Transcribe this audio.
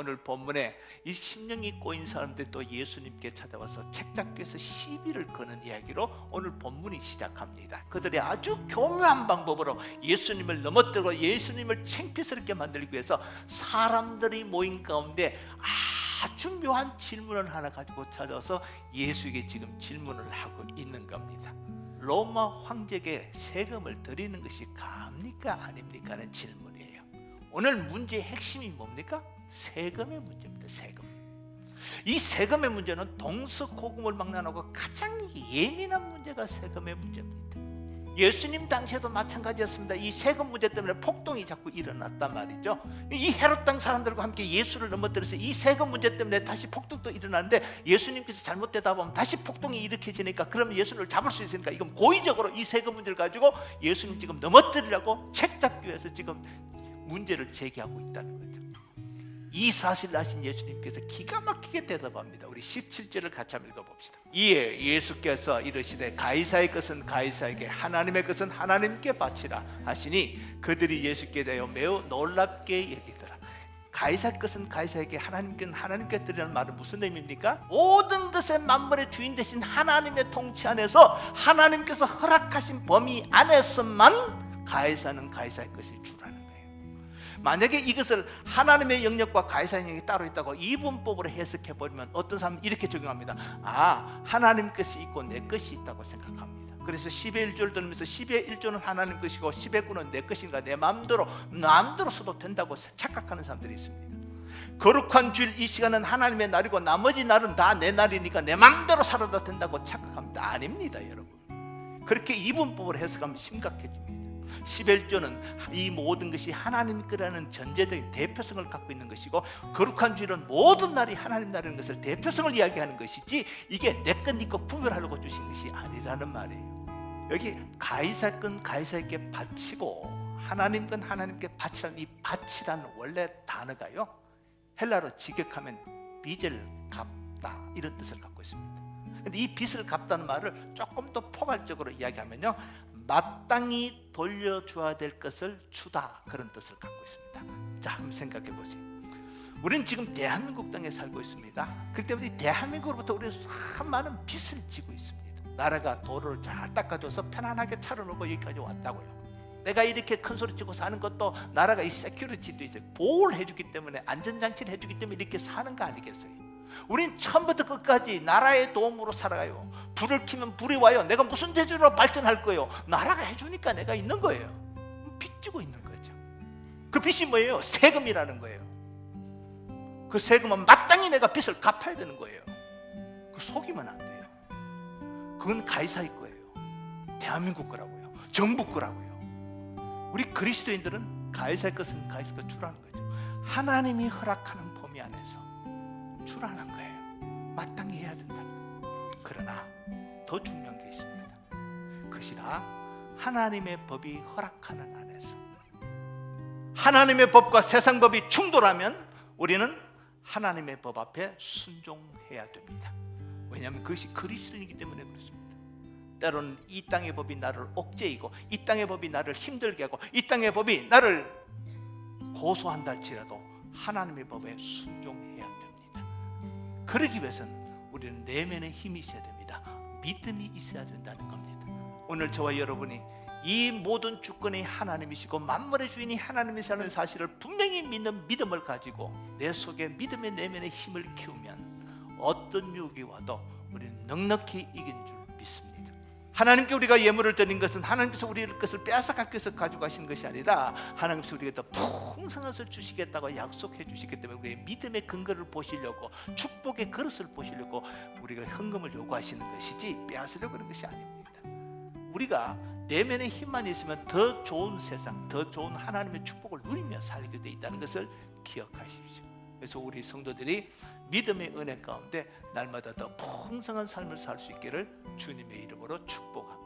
오늘 본문에 이 심령이 꼬인 사람들이 또 예수님께 찾아와서 책잡기에서 시비를 거는 이야기로 오늘 본문이 시작합니다. 그들이 아주 교묘한 방법으로 예수님을 넘어뜨리고 예수님을 창피스럽게 만들기 위해서 사람들이 모인 가운데 아주 묘한 질문을 하나 가지고 찾아와서 예수에게 지금 질문을 하고 있는 겁니다. 로마 황제에게 세금을 드리는 것이 가합니까 아닙니까 하는 질문이에요. 오늘 문제의 핵심이 뭡니까? 세금의 문제입니다. 세금. 이 세금의 문제는 동서고금을 막론하고 가장 예민한 문제가 세금의 문제입니다. 예수님 당시에도 마찬가지였습니다. 이 세금 문제 때문에 폭동이 자꾸 일어났단 말이죠. 이 헤롯 땅 사람들과 함께 예수를 넘어뜨려서 이 세금 문제 때문에 다시 폭동도 일어나는데 예수님께서 잘못되다 보면 다시 폭동이 일으켜지니까 그러면 예수를 잡을 수 있으니까 이건 고의적으로 이 세금 문제를 가지고 예수님 지금 넘어뜨리려고 책 잡기 위해서 지금 문제를 제기하고 있다는 거죠. 이 사실을 아신 예수님께서 기가 막히게 대답합니다. 우리 17절을 같이 한번 읽어봅시다. 이에 예수께서 이르시되 가이사의 것은 가이사에게 하나님의 것은 하나님께 바치라 하시니 그들이 예수께 대하여 매우 놀랍게 여기더라. 가이사 것은 가이사에게 하나님께는 하나님께 드리라는 말은 무슨 의미입니까? 모든 것의 만물의 주인 되신 하나님의 통치 안에서 하나님께서 허락하신 범위 안에서만 가이사는 가이사의 것을 거예요. 만약에 이것을 하나님의 영역과 가이사의 영역이 따로 있다고 이분법으로 해석해 버리면 어떤 사람은 이렇게 적용합니다. 아, 하나님 것이 있고 내 것이 있다고 생각합니다. 그래서 10의 1조를 들으면서 10의 1조는 하나님 것이고 10의 9는 내 것인가 내 마음대로 마음대로 써도 된다고 착각하는 사람들이 있습니다. 거룩한 주일 이 시간은 하나님의 날이고 나머지 날은 다 내 날이니까 내 마음대로 살아도 된다고 착각합니다. 아닙니다, 여러분. 그렇게 이분법을 해석하면 심각해집니다. 11조는 이 모든 것이 하나님 거라는 전제적인 대표성을 갖고 있는 것이고 거룩한 주일은 모든 날이 하나님 날이라는 것을 대표성을 이야기하는 것이지 이게 내것 니것 구별하려고 주신 것이 아니라는 말이에요. 여기 가이사 건 가이사에게 바치고 하나님 건 하나님께 바치라는 이 바치라는 원래 단어가요. 헬라로 직역하면 빚을 갚다 이런 뜻을 갖고 있습니다. 근데 이 빚을 갚다는 말을 조금 더 포괄적으로 이야기하면요. 마땅히 돌려줘야 될 것을 주다 그런 뜻을 갖고 있습니다. 자, 한번 생각해 보세요. 우리는 지금 대한민국 땅에 살고 있습니다. 그렇기 때문에 이 대한민국으로부터 우리는 참 많은 빚을 지고 있습니다. 나라가 도로를 잘 닦아줘서 편안하게 차를 놓고 여기까지 왔다고요. 내가 이렇게 큰 소리 치고 사는 것도 나라가 이 세큐리티도 이제 보호를 해주기 때문에 안전장치를 해주기 때문에 이렇게 사는 거 아니겠어요? 우린 처음부터 끝까지 나라의 도움으로 살아가요. 불을 켜면 불이 와요. 내가 무슨 재주로 발전할 거예요? 나라가 해주니까 내가 있는 거예요. 빚지고 있는 거죠. 그 빚이 뭐예요? 세금이라는 거예요. 그 세금은 마땅히 내가 빚을 갚아야 되는 거예요. 그 속이면 안 돼요. 그건 가이사의 거예요. 대한민국 거라고요. 정부 거라고요. 우리 그리스도인들은 가이사의 것은 가이사 것 주라는 거죠. 하나님이 허락하는 주라는 거예요. 마땅히 해야 된다는 거예요. 그러나 더 중요한 게 있습니다. 그것이 다 하나님의 법이 허락하는 안에서 하나님의 법과 세상 법이 충돌하면 우리는 하나님의 법 앞에 순종해야 됩니다. 왜냐하면 그것이 그리스도이기 때문에 그렇습니다. 때로는 이 땅의 법이 나를 옥죄이고 이 땅의 법이 나를 힘들게 하고 이 땅의 법이 나를 고소한다 할지라도 하나님의 법에 순종해야. 그러기 위해서는 우리는 내면에 힘이 있어야 됩니다. 믿음이 있어야 된다는 겁니다. 오늘 저와 여러분이 이 모든 주권이 하나님이시고 만물의 주인이 하나님이시라는 사실을 분명히 믿는 믿음을 가지고 내 속에 믿음의 내면의 힘을 키우면 어떤 유혹이 와도 우리는 넉넉히 이긴 줄 믿습니다. 하나님께 우리가 예물을 드린 것은 하나님께서 우리 것을 빼앗아가기 위해서 가져가신 것이 아니라 하나님께서 우리에게 더 풍성한 것을 주시겠다고 약속해 주시기 때문에 우리의 믿음의 근거를 보시려고 축복의 그릇을 보시려고 우리가 헌금을 요구하시는 것이지 빼앗으려고 그런 것이 아닙니다. 우리가 내면의 힘만 있으면 더 좋은 세상, 더 좋은 하나님의 축복을 누리며 살게 돼 있다는 것을 기억하십시오. 그래서 우리 성도들이 믿음의 은혜 가운데 날마다 더 풍성한 삶을 살 수 있기를 주님의 이름으로 축복합니다.